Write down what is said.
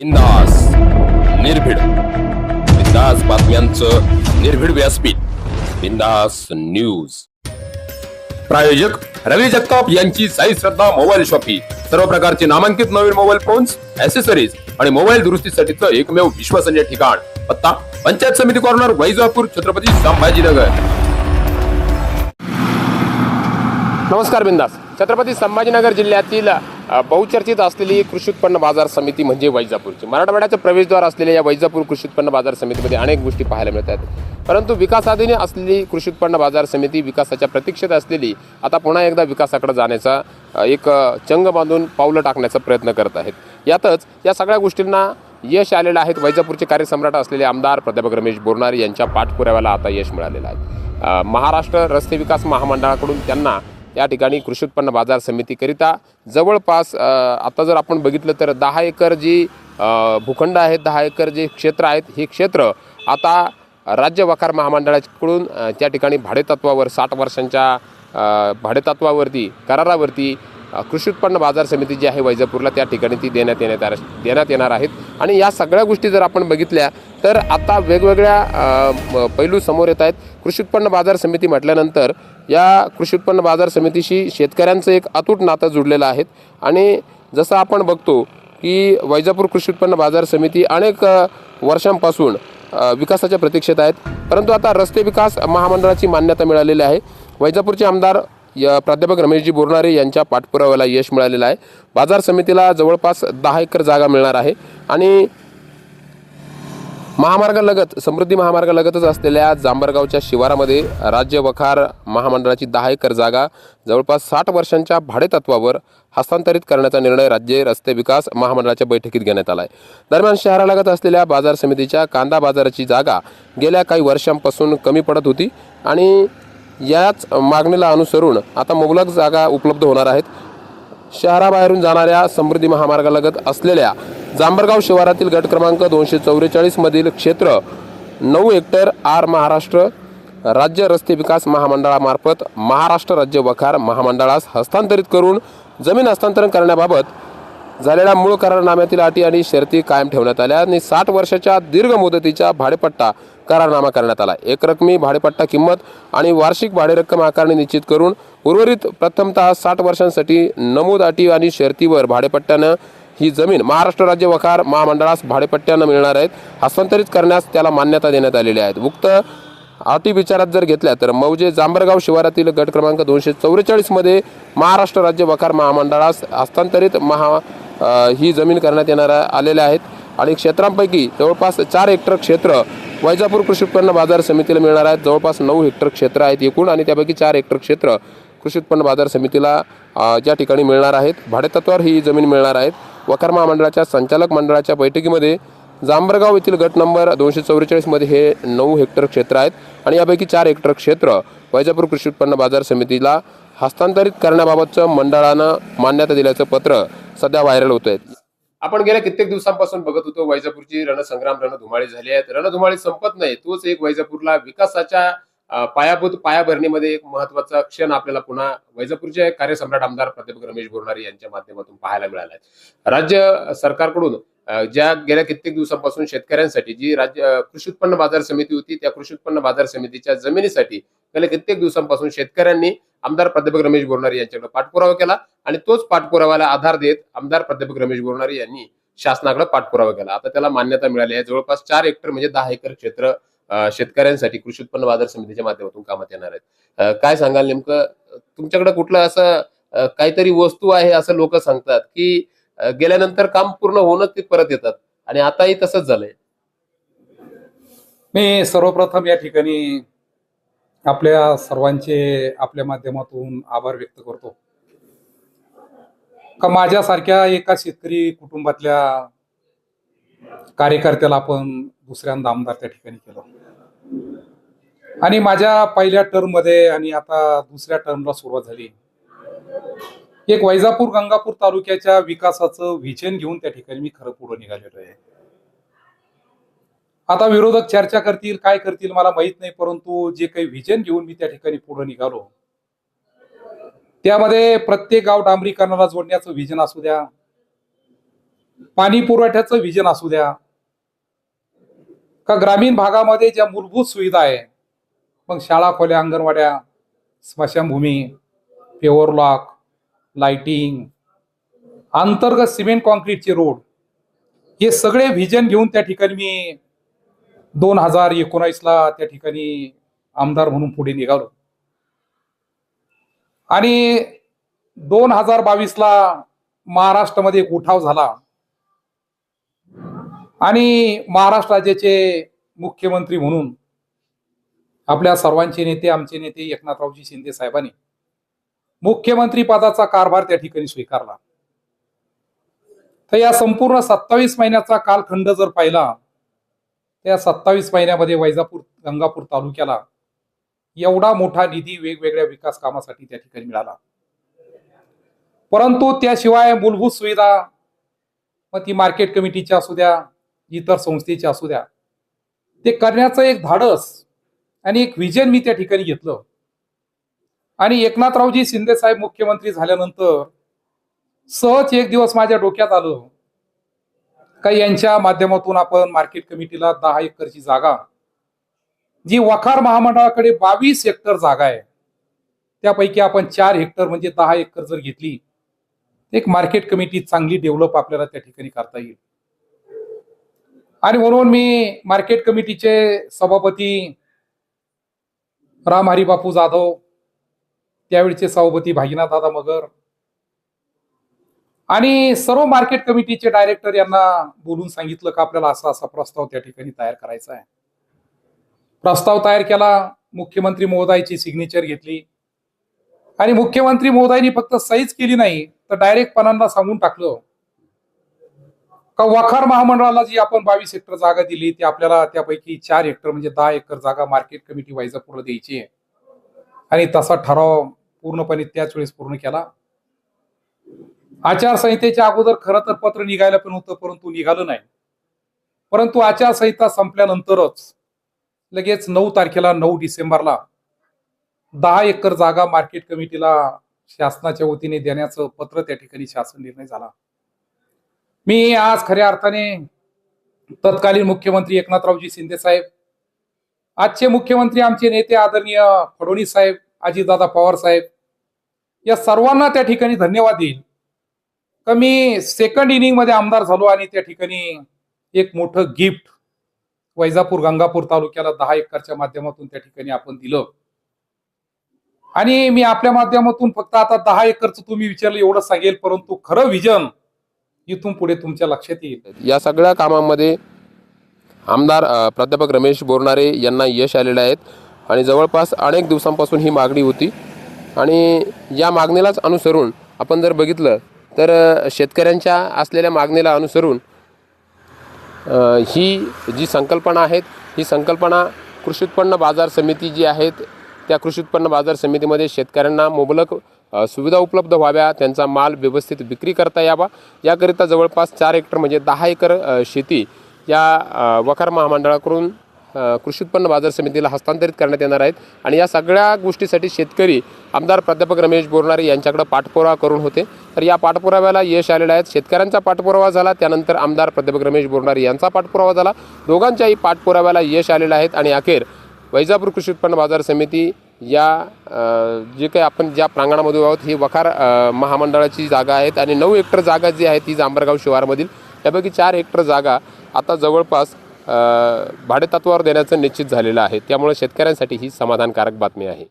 बिंदास निर्भीड. बिंदास बातम्यांचं निर्भीड व्यासपीठ. बिंदास न्यूज. प्रायोजक रवी जगताप यांची साई श्रद्धा मोबाईल शॉपी. सर्व प्रकारचे नामांकित नवीन मोबाईल फोन्स ऍसेसरीज आणि मोबाईल दुरुस्तीसाठीचं एकमेव विश्वसनीय ठिकाण. पत्ता पंचायत समिती कॉर्नर वैजापूर छत्रपती संभाजीनगर. नमस्कार बिंदास. छत्रपती संभाजीनगर जिल्ह्यातील बहुचर्चित असलेली कृषी उत्पन्न बाजार समिती म्हणजे वैजापूरची. मराठवाड्याचं प्रवेशद्वार असलेल्या या वैजापूर कृषी उत्पन्न बाजार समितीमध्ये अनेक गोष्टी पाहायला मिळतात परंतु विकासाधीन असलेली कृषी उत्पन्न बाजार समिती विकासाच्या प्रतीक्षेत असलेली आता पुन्हा एकदा विकासाकडे जाण्याचा एक चंग बांधून पावलं टाकण्याचा प्रयत्न करत आहेत. यातच या सगळ्या गोष्टींना यश आलेलं आहेत वैजापूरचे कार्यसम्राट असलेले आमदार प्राध्यापक रमेश बोरणारे यांच्या पाठपुराव्याला आता यश मिळालेलं आहे. महाराष्ट्र रस्ते विकास महामंडळाकडून त्यांना या ठिकाणी कृषी उत्पन्न बाजार समितीकरिता जवळपास आता जर आपण बघितलं तर दहा एकर जी भूखंड आहेत दहा एकर जे क्षेत्र आहेत हे क्षेत्र आता राज्य वखार महामंडळाकडून त्या ठिकाणी भाडेतत्वावर साठ वर्षांच्या भाडेतत्वावरती करारावरती कृषी उत्पन्न बाजार समिती जी आहे वैजापूरला त्या ठिकाणी ती देण्यात येण्यात देण्यात येणार आहेत. आणि या सगळ्या गोष्टी जर आपण बघितल्या तर आता वेगवेगळ्या पैलू समोर येत आहेत. कृषी उत्पन्न बाजार समिती म्हटल्यानंतर या कृषी उत्पन्न बाजार समितीशी शेतकऱ्यांचं एक अतूट नातं जुडलेलं आहे आणि जसं आपण बघतो की वैजापूर कृषी उत्पन्न बाजार समिती अनेक वर्षांपासून विकासाच्या प्रतीक्षेत आहेत. परंतु आता रस्ते विकास महामंडळाची मान्यता मिळालेली आहे. वैजापूरचे आमदार य प्राध्यापक रमेशजी बोरणारे यांच्या पाठपुराव्याला यश मिळालेलं आहे. बाजार समितीला जवळपास दहा एकर जागा मिळणार आहे आणि महामार्गालगत समृद्धी महामार्गालगतच असलेल्या जांभरगावच्या शिवारामध्ये राज्य वखार महामंडळाची दहा एकर जागा जवळपास साठ वर्षांच्या भाडेतत्वावर हस्तांतरित करण्याचा निर्णय राज्य रस्ते विकास महामंडळाच्या बैठकीत घेण्यात आला आहे दरम्यान शहरालगत असलेल्या बाजार समितीच्या कांदा बाजाराची जागा गेल्या काही वर्षांपासून कमी पडत होती आणि याच मागणीला अनुसरून आता मुबलक जागा उपलब्ध होणार आहेत. शहराबाहेरून जाणाऱ्या समृद्धी महामार्गालगत असलेल्या जांभरगाव शिवारातील गट क्रमांक दोनशे चौवेचाळीसमधील क्षेत्र नऊ हेक्टर आर महाराष्ट्र राज्य रस्ते विकास महामंडळामार्फत महाराष्ट्र राज्य वखार महामंडळास हस्तांतरित करून जमीन हस्तांतरण करण्याबाबत झालेल्या मूळ करारनाम्यातील अटी आणि शर्ती कायम ठेवण्यात आल्या आणि साठ वर्षाच्या दीर्घ मुदतीच्या भाडेपट्टा करारनामा करण्यात आला. एकरकमी भाडेपट्टा किंमत आणि वार्षिक भाडे रक्कम आकारणी निश्चित करून उर्वरित प्रथमतः साठ वर्षांसाठी नमूद अटी आणि शर्तीवर भाडेपट्ट्यानं ही जमीन महाराष्ट्र राज्य वखार महामंडळास भाडेपट्ट्यानं मिळणार आहेत हस्तांतरित करण्यास त्याला मान्यता देण्यात आलेली आहे. उक्त अटी विचारात जर घेतल्या तर मौजे जांभरगाव शिवारातील गट क्रमांक दोनशे चौवेचाळीसमध्ये महाराष्ट्र राज्य वखार महामंडळास हस्तांतरित महा ही जमीन करण्यात येणार आलेल्या आहेत. आणि क्षेत्रांपैकी जवळपास चार हेक्टर क्षेत्र वैजापूर कृषी उत्पन्न बाजार समितीला मिळणार आहेत जवळपास नऊ हेक्टर क्षेत्र आहेत एकूण आणि त्यापैकी चार हेक्टर क्षेत्र कृषी उत्पन्न बाजार समितीला ज्या ठिकाणी मिळणार आहेत. भाडेतत्वावर ही जमीन मिळणार आहेत. वखार महामंडळाच्या संचालक मंडळाच्या बैठकीमध्ये जांभरगाव येथील गट नंबर दोनशे चौवेचाळीसमध्ये हे नऊ हेक्टर क्षेत्र आहेत आणि यापैकी चार हेक्टर क्षेत्र वैजापूर कृषी उत्पन्न बाजार समितीला हस्तांतरित करण्याबाबतचं मंडळानं मान्यता दिल्याचं पत्र सध्या व्हायरल होत आहे आपण गेल्या कित्येक दिवसांपासून बघत होतो वैजापूरची रणसंग्राम रणधुमाळी झाली आहेत. रणधुमाळी संपत नाही. तोच एक वैजापूरला विकासाच्या पायाभूत पायाभरणीमध्ये एक महत्त्वाचा क्षण आपल्याला पुन्हा वैजापूरचे कार्यसम्राट आमदार प्राध्यापक रमेश बोरणारे यांच्या माध्यमातून पाहायला मिळाला आहे राज्य सरकारकडून ज्या गेल्या कित्येक दिवसांपासून शेतकऱ्यांसाठी जी राज्य कृषी उत्पन्न बाजार समिती होती त्या कृषी उत्पन्न बाजार समितीच्या जमिनीसाठी गेल्या कित्येक दिवसांपासून शेतकऱ्यांनी आमदार प्राध्यापक रमेश बोरणारे यांच्याकडे पाठपुरावा केला आणि तोच पाठपुराव्याला आधार देत आमदार प्राध्यापक रमेश बोरणारे यांनी शासनाकडे पाठपुरावा केला. आता त्याला मान्यता मिळाली आहे. जवळपास चार हेक्टर म्हणजे दहा एकर क्षेत्र शेतकऱ्यांसाठी कृषी उत्पन्न बाजार समितीच्या माध्यमातून कामात येणार आहेत. काय सांगाल नेमकं? तुमच्याकडे कुठलं असं काहीतरी वस्तू आहे असं लोक सांगतात की गेल्यानंतर काम पूर्ण होऊनच ते परत येतात आणि आताही तसंच झालंय. मी सर्वप्रथम या ठिकाणी आपल्या सर्वांचे आपल्या माध्यमातून आभार व्यक्त करतो. का माझ्यासारख्या एका शेतकरी कुटुंबातल्या कार्यकर्त्याला आपण दुसऱ्यांदा आमदार त्या ठिकाणी केलं. आणि माझ्या पहिल्या टर्ममध्ये आणि आता दुसऱ्या टर्मला सुरुवात झाली. एक वैजापूर गंगापूर तालुक्याच्या विकासाचं व्हिजन घेऊन त्या ठिकाणी मी खरं पुढे निघालेलो आहे. आता विरोधक चर्चा करतील काय करतील मला माहीत नाही परंतु जे काही व्हिजन घेऊन मी त्या ठिकाणी पुढे निघालो. त्यामध्ये प्रत्येक गाव डांबरीकरणाला जोडण्याचं व्हिजन असू द्या पाणी पुरवठ्याचं विजन असू द्या. का ग्रामीण भागामध्ये ज्या मूलभूत सुविधा आहे मग शाळा खोल्या अंगणवाड्या स्मशानभूमी पेवर लॉक लाइटिंग अंतर्गत सिमेंट कॉन्क्रीटचे रोड हे सगळे व्हिजन घेऊन त्या ठिकाणी मी दोन हजार एकोणावीसला त्या ठिकाणी आमदार म्हणून पुढे निघालो. आणि दोन हजार बावीसला महाराष्ट्रामध्ये एक उठाव झाला. आणि महाराष्ट्र राज्याचे मुख्यमंत्री म्हणून आपल्या सर्वांचे नेते आमचे नेते एकनाथरावजी शिंदे साहेबांनी मुख्यमंत्री पदाचा कारभार त्या ठिकाणी स्वीकारला. तर या संपूर्ण सत्तावीस महिन्याचा कालखंड जर पाहिला त्या सत्तावीस महिन्यामध्ये वैजापूर गंगापूर तालुक्याला एवढा मोठा निधी वेगवेगळ्या विकास कामासाठी त्या ठिकाणी मिळाला. परंतु त्याशिवाय मूलभूत सुविधा मग ती मार्केट कमिटीच्या असू द्या इतर संस्थेच्या असू द्या. ते करण्याचं एक धाडस आणि एक विजन मी त्या ठिकाणी घेतलं. आणि एकनाथरावजी शिंदे साहेब मुख्यमंत्री झाल्यानंतर सहज एक दिवस माझ्या डोक्यात आलं. का यांच्या माध्यमातून आपण मार्केट कमिटीला दहा एकरची जागा जी वखार महामंडळाकडे बावीस हेक्टर जागा आहे. त्यापैकी आपण चार हेक्टर म्हणजे दहा एकर जर घेतली एक मार्केट कमिटी चांगली डेव्हलप आपल्याला त्या ठिकाणी करता येईल. आणि म्हणून मी मार्केट कमिटीचे सभापती राम हरिबापू जाधव त्यावेळीचे सभापती भागीनाथ दादा मगर आणि सर्व मार्केट कमिटीचे डायरेक्टर यांना बोलून सांगितलं का आपल्याला असा असा प्रस्ताव त्या ठिकाणी तयार करायचा आहे. प्रस्ताव तयार केला मुख्यमंत्री महोदयाची सिग्नेचर घेतली. आणि मुख्यमंत्री महोदयांनी फक्त सहीच केली नाही तर डायरेक्ट पणांना सांगून टाकलं. का वखार महामंडळाला जी आपण बावीस हेक्टर जागा दिली ती आपल्याला त्यापैकी चार हेक्टर म्हणजे दहा एकर जागा मार्केट कमिटी वैजापूरला द्यायची आहे. आणि तसा ठराव पूर्णपणे त्याच वेळेस पूर्ण केला. आचारसंहितेच्या अगोदर खरं तर पत्र निघायला पण होतं परंतु निघालं नाही. परंतु आचारसंहिता संपल्यानंतरच लगेच नऊ तारखेला नऊ डिसेंबरला दहा एकर जागा मार्केट कमिटीला शासनाच्या वतीने देण्याचं पत्र त्या ठिकाणी शासन निर्णय झाला. मी आज खऱ्या अर्थाने तत्कालीन मुख्यमंत्री एकनाथरावजी शिंदे साहेब आजचे मुख्यमंत्री आमचे नेते आदरणीय फडणवीस साहेब अजितदादा पवार साहेब या सर्वांना त्या ठिकाणी धन्यवाद देईल. का मी सेकंड इनिंगमध्ये आमदार झालो आणि त्या ठिकाणी एक मोठं गिफ्ट वैजापूर गंगापूर तालुक्याला दहा एकरच्या माध्यमातून त्या ठिकाणी आपण दिलं. आणि मी आपल्या माध्यमातून फक्त आता दहा एकरचं तुम्ही विचारलं एवढं सांगेल परंतु खरं विजन इथून पुढे तुमच्या लक्षात येईल. या सगळ्या कामामध्ये आमदार प्राध्यापक रमेश बोरणारे यांना यश आलेलं आहेत आणि जवळपास अनेक दिवसांपासून ही मागणी होती. आणि या मागणीलाच अनुसरून आपण जर बघितलं तर शेतकऱ्यांच्या असलेल्या मागणीला अनुसरून ही जी संकल्पना आहेत ही संकल्पना कृषी उत्पन्न बाजार समिती जी आहेत त्या कृषी उत्पन्न बाजार समितीमध्ये शेतकऱ्यांना मुबलक सुविधा उपलब्ध व्हाव्या त्यांचा माल व्यवस्थित विक्री करता यावा. याकरिता जवळपास चार हेक्टर म्हणजे दहा एकर शेती या वखार महामंडळाकडून कृषी उत्पन्न बाजार समितीला हस्तांतरित करण्यात येणार आहेत. आणि या सगळ्या गोष्टीसाठी शेतकरी आमदार प्राध्यापक रमेश बोरणारे यांच्याकडे पाठपुरावा करून होते. तर या पाठपुराव्याला यश आलेलं आहे. शेतकऱ्यांचा पाठपुरावा झाला त्यानंतर आमदार प्राध्यापक रमेश बोरणारे यांचा पाठपुरावा झाला. दोघांच्याही पाठपुराव्याला यश आलेलं आहेत आणि अखेर वैजापूर कृषी उत्पन्न बाजार समिती या जे काही आपण ज्या प्रांगणामध्ये आहोत ही वखार महामंडळाची जागा आहेत आणि नऊ हेक्टर जागा जी आहे ती जांभरगाव शिवारमधील. त्यापैकी चार हेक्टर जागा आता जवळपास भाडेतत्वावर देण्याचं निश्चित झालेलं आहे. त्यामुळे शेतकऱ्यांसाठी ही समाधानकारक बातमी आहे.